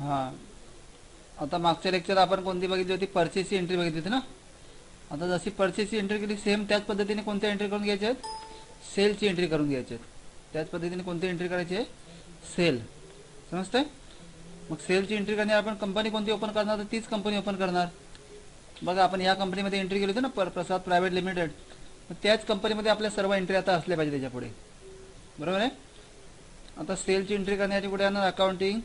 हां. आता मागच्या लेक्चर आपण कोणती बघितली होती? परचेसची एंट्री बघितली होती ना? आता जशी परचेसची एंट्री केली सेम त्याच पद्धतीने कोणत्या एंट्री करून घ्यायच्या आहेत? सेलची एंट्री करून घ्यायची आहेत. त्याच पद्धतीने कोणती एंट्री करायची आहे? सेल समजतंय? मग सेलची एंट्री करणार आपण कंपनी कोणती ओपन करणार? तर तीच कंपनी ओपन करणार. बघा आपण या कंपनीमध्ये एंट्री केली होती ना पर प्रसाद प्रायव्हेट लिमिटेड मग त्याच कंपनीमध्ये आपल्या सर्व एंट्री आता असल्या पाहिजे त्याच्यापुढे. बरोबर आहे? आता सेलची एंट्री करण्याची पुढे येणार अकाउंटिंग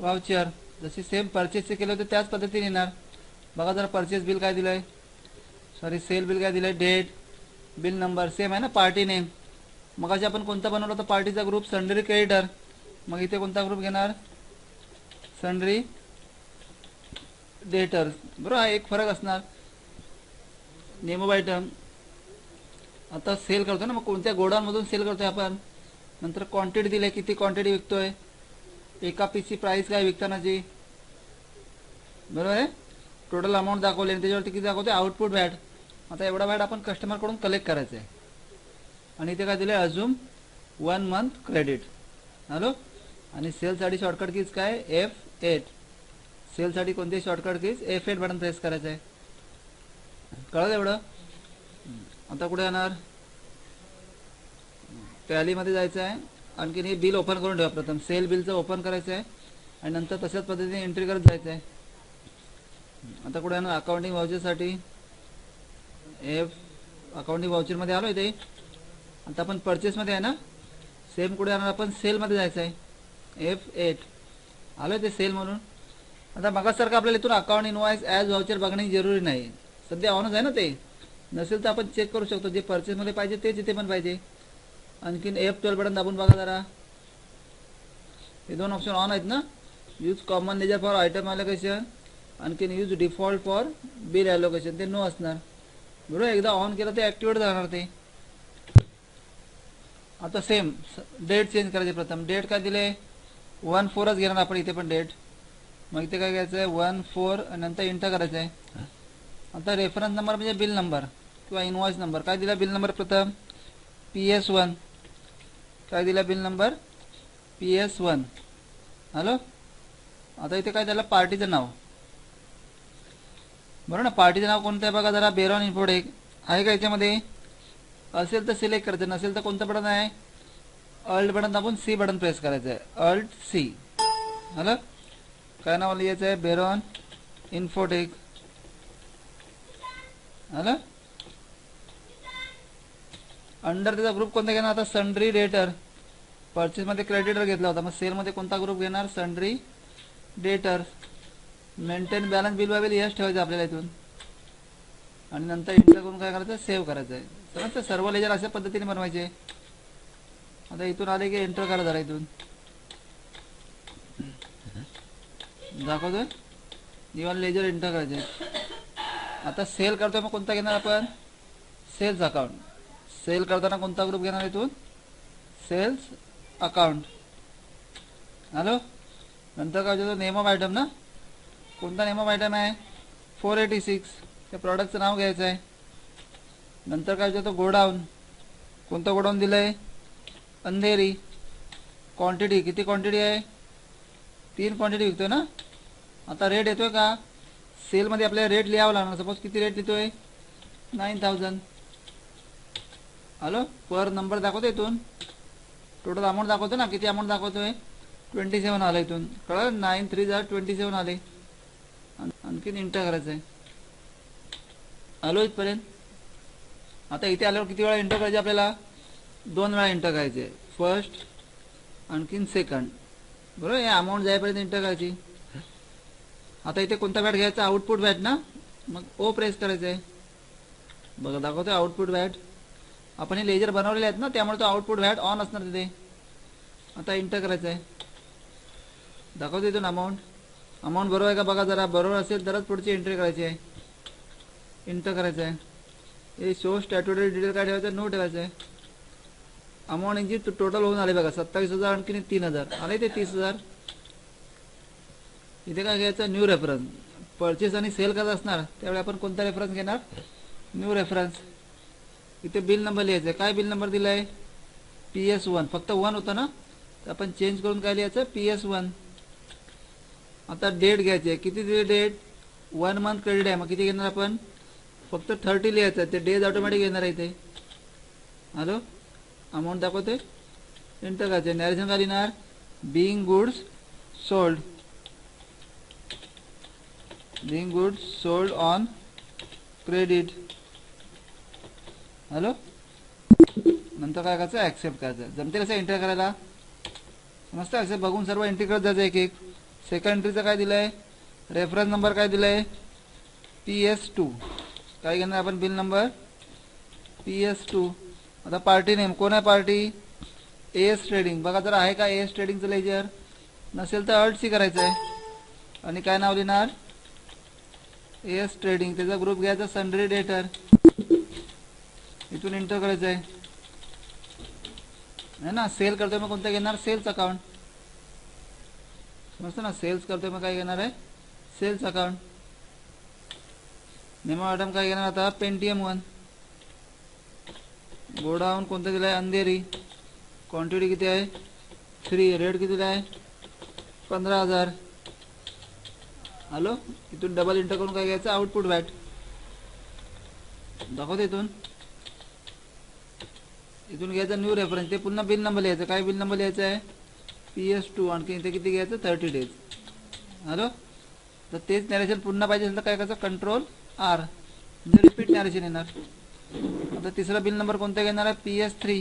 वाउचर जशी सेम परचेसचे केले होते त्याच पद्धतीने येणार. बघा जरा परचेस बिल काय दिलं आहे सॉरी सेल बिल काय दिलं आहे डेट बिल नंबर सेम आहे ना पार्टी नेम मग आपण कोणता बनवला होता? पार्टीचा ग्रुप संडरी क्रेडिटर मग इथे कोणता ग्रुप घेणार? संडरी डेटर्स बरोबर हा एक फरक असणार. नेम ऑफ आयटम आता सेल करतो ना मग कोणत्या गोडाऊनमधून सेल करतोय आपण? नंतर क्वांटिटी दिली किती क्वांटिटी विकतोय? एका पीसची प्राईस काय विकतानाची? बरोबर आहे? टोटल अमाऊंट दाखवली आणि त्याच्यावरती किती दाखवते आउटपुट व्हॅट आता एवढा व्हॅट आपण कस्टमरकडून कलेक्ट करायचं आहे आणि इथे काय दिलं आहे अजून वन मंथ क्रेडिट हॅलो आणि सेलसाठी शॉर्टकट कीज काय? एफ एट सेलसाठी कोणती shortcut keys F eight button press करायचं आहे कळलं एवढं? आता कुठे येणार टॅलीमध्ये जायचं आहे आणखीन हे बिल ओपन करून ठेवा प्रथम. सेल बिलचं ओपन करायचं आहे आणि नंतर तशाच पद्धतीने एंट्री करत जायचं आहे. आता कुठे येणार अकाउंटिंग वाउचरसाठी एफ अकाउंटिंग वाउचरमध्ये आलो इथे आता आपण परचेसमध्ये आहे ना सेम कुठे आणणार आपण सेलमध्ये जायचं आहे. एफ एट आलो आहे ते सेल म्हणून. आता मगासारखं आपल्याला इथून अकाउंट इनवाईस ॲज व्हाउचर बघणे जरुरी नाही. सध्या ऑनच आहे ना ते. नसेल तर आपण चेक करू शकतो. जे परचेसमध्ये पाहिजे तेच इथे पण पाहिजे. आणखीन एफ ट्वेल्व बटन दाबून बघा जरा. हे दोन ऑप्शन ऑन आहेत ना? Use common ledger for item allocation आणखीन use default for bill allocation ते नो असणार. बरोबर? एकदा ऑन केलं ते ॲक्टिवेट जाणार ते. आता सेम डेट चेंज करायचे प्रथम. डेट काय दिले वन फोरच घेणार आपण इथे पण डेट मग इथे काय घ्यायचं आहे वन फोर आणि नंतर इंटर करायचं आहे आता रेफरन्स नंबर म्हणजे बिल नंबर किंवा इनवॉइस नंबर काय दिला बिल नंबर प्रथम? पी एस वन काय दिला bill number? P S one. Hello? आता इथे काय त्याला पार्टीचं नाव. बरोबर ना पार्टीचं नाव कोणतं आहे बघा जरा. बेरॉन इन्फोड एक आहे का याच्यामध्ये? असेल तर सिलेक्ट करायचं नसेल तर कोणतं बटन आहे? अल्ट बटन दाबून सी बटन प्रेस करायचं आहे. Alt C. हॅलो? काय नाव लिहायचं आहे? Baron Infotech. हॅलो? अंडर त्याचा ग्रुप कोणता घेणार? आता सन्ड्री डेटर परचेसमध्ये क्रेडिटर घेतला होता. मग सेलमध्ये कोणता ग्रुप घेणार? Sundry debtor maintain balance bill by bill yes ठेवायचं आपल्याला इथून. आणि नंतर इंटर करून काय करायचं? सेव्ह करायचं आहे समजतं सर्व लेजर अशा पद्धतीने बनवायचे. आता इथून आले की एंटर करा जरा इथून. दाखवतोय? इवन लेजर एंटर करायचे. आता सेल करतोय मग कोणता घेणार आपण? सेल्स अकाउंट सेल करताना कोणता ग्रुप घेणार इथून? Sales account. हॅलो? नंतर काय होतं? नेम ऑफ आयटम ना? कोणता नेम ऑफ आयटम आहे? फोर एटी सिक्स त्या प्रॉडक्टचं नाव घ्यायचं आहे. नंतर काय होतं? गोडाऊन. कोणतं गोडाऊन दिलं आहे अंधेरी. क्वांटिटी किती क्वांटिटी आहे? तीन क्वांटिटी विकतो ना? आता रेट येतोय का? सेलमध्ये आपल्याला रेट लिहावं लागणार. सपोज किती रेट लिहितोय? Nine thousand hello per number दाखवतो इथून? टोटल अमाऊंट दाखवतो ना? किती अमाऊंट दाखवतोय? ट्वेंटी सेवन आलं इथून. कळलं? नाईन थ्री झा ट्वेंटी सेवन आले आणखीन इंटर करायचं आहे आलो इथपर्यंत. आता इथे आल्यावर किती वेळा इंटर करायचे आपल्याला? दोन वेळा इंटर करायचे. फर्स्ट आणखीन सेकंड बरोबर? हे अमाऊंट जाईपर्यंत इंटर करायची. आता इथे कोणता बॅट घ्यायचा? आउटपुट वॅट ना? मग ओ प्रेस करायचं आहे बघा दाखवतो आउटपुट वॅट आपण हे लेजर बनवलेले आहेत ना त्यामुळे तो आउटपुट व्हॅट ऑन असणार तिथे. आता इंटर करायचं आहे दाखवतो इथून अमाऊंट अमाऊंट बरोबर आहे का? बघा जरा. बरोबर असेल तरच पुढची एंट्री करायची आहे. इंटर करायचं आहे हे शो स्टॅट्युटरी डिटेल काय ठेवायचं नो ठेवायचं आहे अमाऊंट यांची टोटल होऊन आले बघा. सत्तावीस हजार आणखी तीन हजार. आले ते तीस हजार. इथे काय घ्यायचं? न्यू रेफरन्स परचेस आणि सेल करत असणार. त्यावेळी आपण कोणता रेफरन्स घेणार? न्यू रेफरन्स इथे बिल नंबर लिहायचा आहे. काय बिल नंबर दिला आहे पी एस वन फक्त वन होतं ना? तर आपण चेंज करून काय लिहायचं? पी एस वन आता डेट घ्यायची आहे. किती दिली डेट वन मंथ क्रेडिट आहे. मग किती घेणार आपण? फक्त थर्टी लिहायचं आहे. ते डेज ऑटोमॅटिक येणार आहे इथे. हॅलो अमाऊंट दाखवते? एंटर करायचे नॅरेशन काय लिहिणार? Being goods sold being goods sold on credit hello? नंतर काय करायचं? ॲक्सेप्ट करायचं. जमते कसं एंटर करायला? मस्त ॲक्सेप्ट बघून सर्व एंट्री करत जायचं एक एक सेकंड एंट्रीचं काय दिलं आहे रेफरन्स नंबर काय दिलं आहे पी एस टू काय घेणार आपण? Bill number P S two आता पार्टी नेम कोण आहे पार्टी ए एस ट्रेडिंग बघा जर आहे का ए एस ट्रेडिंगचं लेजर नसेल तर अल्ट सी करायचं आहे आणि काय नाव लिहिणार? ए एस ट्रेडिंग त्याचा ग्रुप घ्यायचा. सनडे डेटर इथून एंटर करायचं आहे नाही ना? सेल करतोय मग कोणतं घेणार? सेल्स अकाउंट समजतं ना? सेल्स करतोय मग काय घेणार आहे? सेल्स अकाउंट नेमा मॅडम काय घेणार आता? पेंटीएम वन गोडाऊन कोणतं दिलं आहे अंधेरी. क्वांटिटी किती आहे? थ्री रेट किती आहे? पंधरा हजार. हॅलो इथून डबल इंटर करून काय घ्यायचं? आउटपुट बॅट दाखवते इथून. इथून घ्यायचं न्यू रेफरन्स ते पुन्हा बिल नंबर लिहायचं. काय बिल नंबर लिहायचं आहे? पी एस टू आणखी इथे किती घ्यायचं? थर्टी डेज हॅलो तर तेच नॅरेशन पुन्हा पाहिजे असेल तर काय करायचं? कंट्रोल आर म्हणजे रिपीट नॅरेशन येणार. आता तिसरा बिल नंबर कोणता घेणार आहे? पी एस थ्री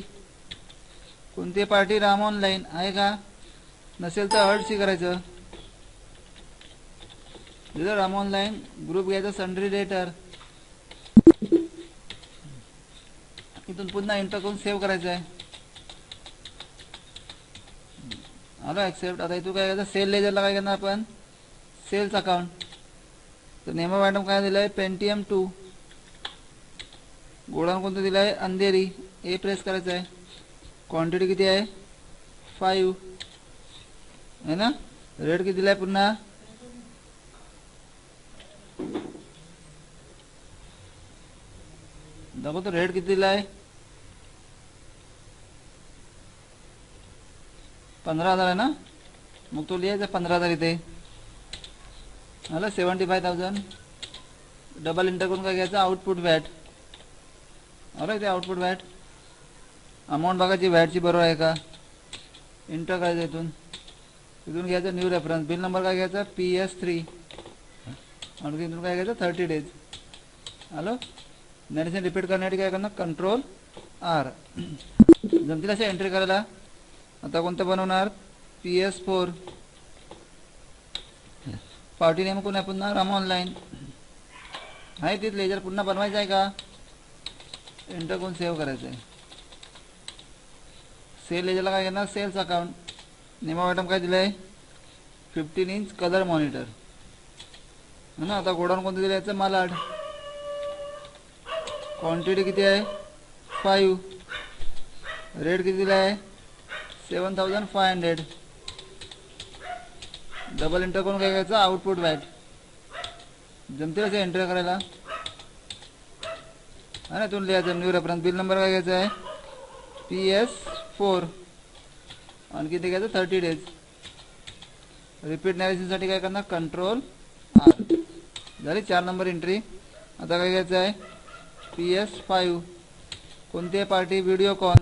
कोणती पार्टी राम ऑनलाईन आहे का? नसेल तर अर्डशी करायचं. राम ऑनलाईन ग्रुप घ्यायचा सन्ड्री डेटर इथून पुन्हा एंटर करून सेव्ह करायचं आहे. आलो ॲक्सेप्ट आता इथून काय करायचं सेल लेजरला काय करणार आपण? सेल्स अकाउंट तर नेमा मॅडम काय दिलं आहे पेंटीएम टू गोडाऊन कोणतं दिलं आहे अंधेरी. ए प्रेस करायचं आहे. क्वांटिटी किती आहे? फाईव्ह आहे ना? रेट किती दिला आहे पुन्हा? दाखवतो रेट किती आहे? पंधरा हजार आहे ना? मग तो लिहायचा पंधरा हजार इथे. आलं? Seventy five thousand double enter करून काय घ्यायचं? आउटपुट वॅट आलं इथे आउटपुट वॅट अमाऊंट बघायची वॅटची बरोबर आहे का? इंटर करायचं इथून. इथून घ्यायचं न्यू रेफरन्स बिल नंबर काय घ्यायचा? पी एस थ्री आणखी इथून काय घ्यायचं? थर्टी डेज आलं? नॅरेशन रिपीट करण्यासाठी काय करणार? कंट्रोल आर जमतील असे एंट्री करायला? आता कोणतं बनवणार? P S four party name कोण आहे पुन्हा? राम ऑनलाईन आहे तीच लेजर पुन्हा बनवायचं आहे का? एंटर कोण सेव्ह करायचं आहे. सेल लेजरला काय घेणार सेल्स अकाउंट नेमा मॅडम काय दिलं आहे फिफ्टीन इंच कलर मॉनिटर ना? आता गोडाऊन कोणतं दिलं याचं मालाड. क्वांटिटी किती आहे? फाईव्ह रेट किती दिला आहे? Seven thousand five hundred double enter करून काय करायचं? आउटपुट बॅट जमते असं एंटर करायला? हा ना तुम्ही लिहायचं. न्यू रेफरन्स बिल नंबर काय घ्यायचा आहे? पी एस फोर आणखी ते घ्यायचं? थर्टी डेज रिपीट नॅरेशनसाठी काय करणार? कंट्रोल आर झाली चार नंबर एंट्री आता काय घ्यायचं आहे? P S five. कोणती पार्टी व्हिडिओकॉन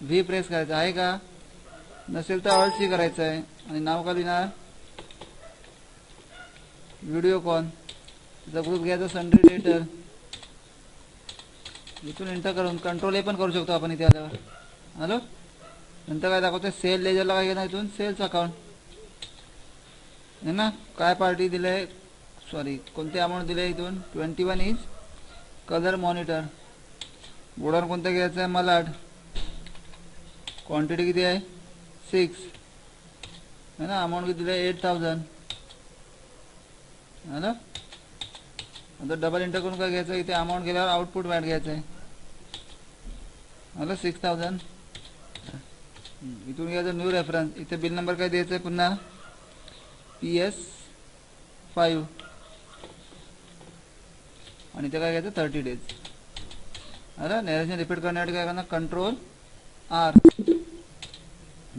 व्ही प्रेस करायचं. आहे का? नसेल तर ऑल सी करायचं आहे. आणि नाव का लिहिणार? व्हिडिओकॉन त्याचा ग्रुप घ्यायचा संडे डेटर इथून एंटर करून कंट्रोल ए पण करू शकतो आपण इथे आल्यावर. हॅलो नंतर काय दाखवते सेल लेजरला काय घेणार इथून? सेल्स अकाउंट आहे ना? काय पार्टी दिलं आहे सॉरी कोणते अमाऊंट दिले इथून? Twenty one is colour monitor. Border कोणतं घ्यायचं आहे? मलाड. क्वांटिटी किती आहे? सिक्स है ना? अमाऊंट किती आहे एट थाउजंड है ना? आता डबल इंटर करून काय घ्यायचं? इथे अमाऊंट गेल्यावर आउटपुट वॅट घ्यायचं आहे. हॅलो सिक्स थाउजंड इथून घ्यायचं न्यू रेफरन्स इथे बिल नंबर काय द्यायचं आहे पुन्हा? पी एस फाईव्ह आणि ते काय घ्यायचं? थर्टी डेज अरे नॅरेशन रिपीट करण्यासाठी काय करणार? कंट्रोल आर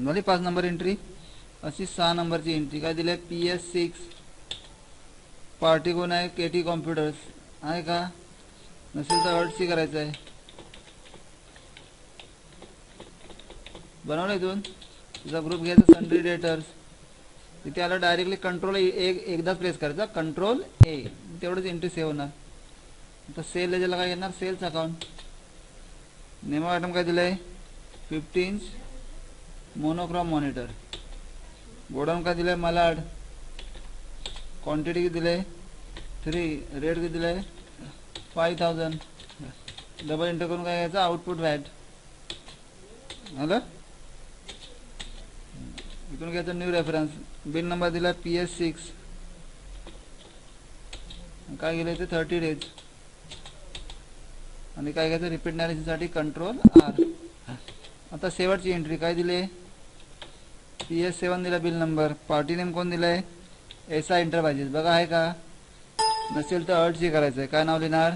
झाली पाच नंबर एंट्री अशी सहा नंबरची एंट्री काय दिली? आहे पी एस सिक्स पार्टी कोण आहे के टी कॉम्प्युटर्स आहे का? नसेल तर अर्टसी करायचं आहे बनवलं इथून? तुझा ग्रुप घ्यायचा सनरी डेटर्स तिथे आलं डायरेक्टली कंट्रोल ए एकदाच प्रेस करायचा. कंट्रोल ए तेवढंच एंट्री सेव्ह होणार. आता सेल याच्याला काय येणार सेल्स अकाउंट नेमो आयटम काय दिलं आहे fifty inch monochrome monitor godown काय दिलं आहे मलाड क्वांटिटी किती दिलं आहे थ्री रेट किती दिलं आहे फाय थाउजंड डबल एंटर करून काय घ्यायचं? आउटपुट व्हॅट आलं? इथून घ्यायचं न्यू रेफरन्स बिल नंबर दिला पी एस सिक्स काय गेलं ते? थर्टी डेज आणि काय घ्यायचं रिपीट नॅरेशनसाठी कंट्रोल आर आता शेवटची एंट्री काय दिली? पी एस सेवन दिला बिल नंबर पार्टी नेम कोण आहे एस आय एंटरप्राइजेस बघा आहे का? नसेल तर अर्टची करायचं आहे काय नाव लिहिणार?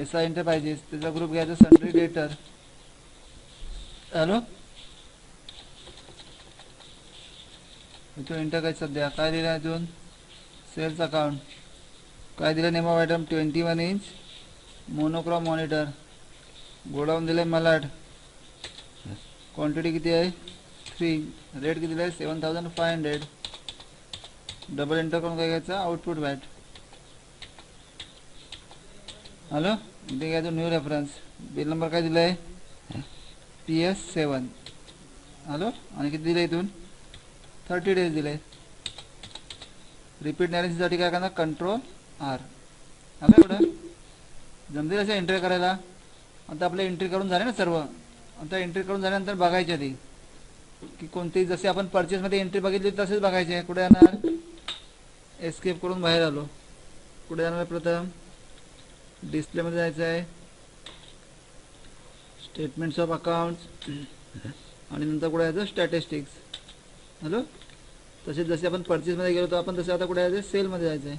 एस आय एंटरप्राइजेस त्याचा ग्रुप घ्यायचा सन्ट्री डेटर हॅलो इथून एंटर काय सध्या. काय दिलं आहे सेल्स अकाउंट काय दिलं name of item twenty one inch monochrome monitor godown दिलं आहे मलाड. क्वांटिटी किती आहे? थ्री रेट किती आहे seven thousand five hundred double enter करून काय घ्यायचं? आउटपुट वॅट हॅलो इथे घ्यायचं न्यू रेफरन्स बिल नंबर काय दिला आहे पी एस सेवन हॅलो आणि किती दिलं इथून? थर्टी डेज दिले रिपीट नॅरेन्सीसाठी काय करणार? Control R. आलं एवढं. जमते असं एंट्री करायला. आता आपलं एंट्री करून झाले ना सर्व. आता एंट्री करून झाल्यानंतर बघायची आधी. की कोणती जसे आपण परचेसमध्ये एंट्री बघितली तसेच बघायचे. कुठे जाणार? एस्केप करून बाहेर आलो. कुठे जाणार प्रथम? डिस्प्लेमध्ये जायचं आहे. स्टेटमेंट्स ऑफ अकाउंट्स आणि नंतर कुठे यायचं स्टॅटिस्टिक्स हॅलो तसेच जसे आपण परचेसमध्ये गेलो होतो आपण तसे आता कुठे जायचं सेलमध्ये जायचं आहे.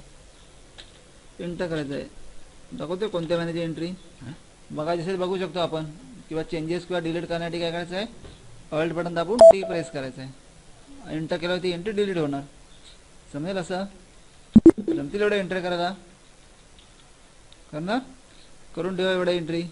एंटर करायचं आहे दाखवतो कोणत्या महिन्याची एंट्री बघायची असेल बघू शकतो आपण किंवा चेंजेस किंवा डिलीट करण्यासाठी काय करायचं आहे ऑल्ट बटन दाबून डी प्रेस करायचं आहे एंटर केल्यावर ती एंट्री डिलीट होणार. समजेल असं? जमतील एवढं एंटर करायला? करणार? करून ठेवा एवढ्या एंट्री